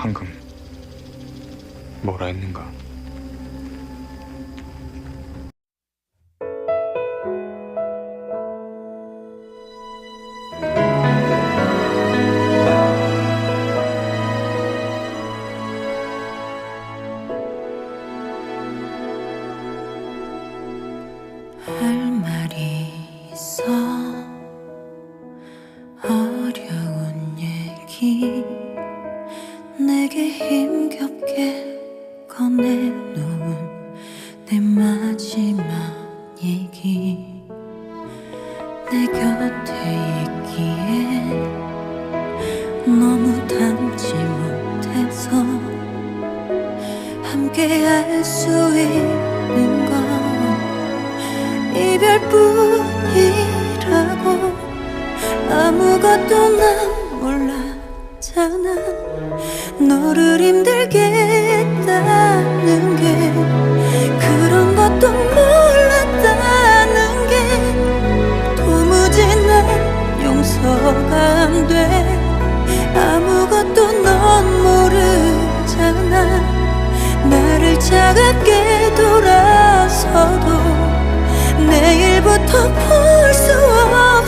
방금 뭐라 했는가? 꺼내놓은 내 마지막 얘기. 내 곁에 있기에 너무 닮지 못해서 함께 할 수 있는 건 이별뿐이라고. 아무것도 난 몰랐잖아. 너를 힘들게 했다는 게 그런 것도 몰랐다는 게 도무지 난 용서가 안 돼. 아무것도 넌 모르잖아. 나를 차갑게 돌아서도 내일부터 볼수 없어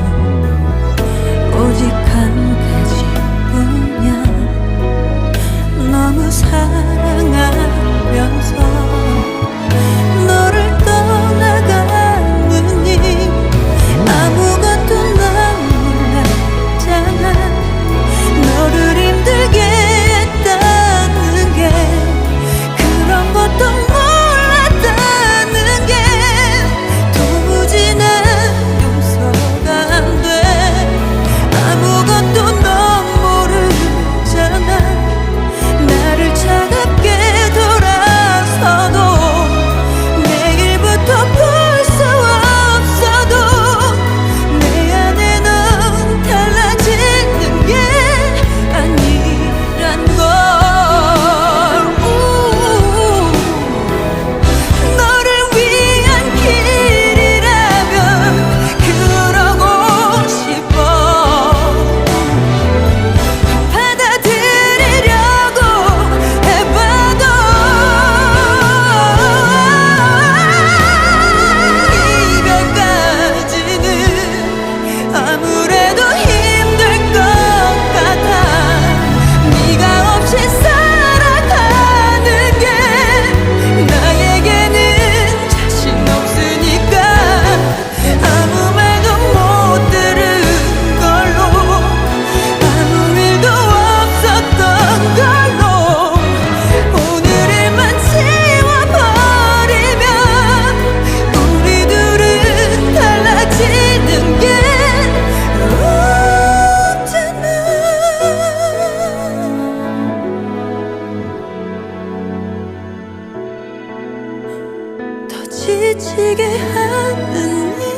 아무래도 지치게 하는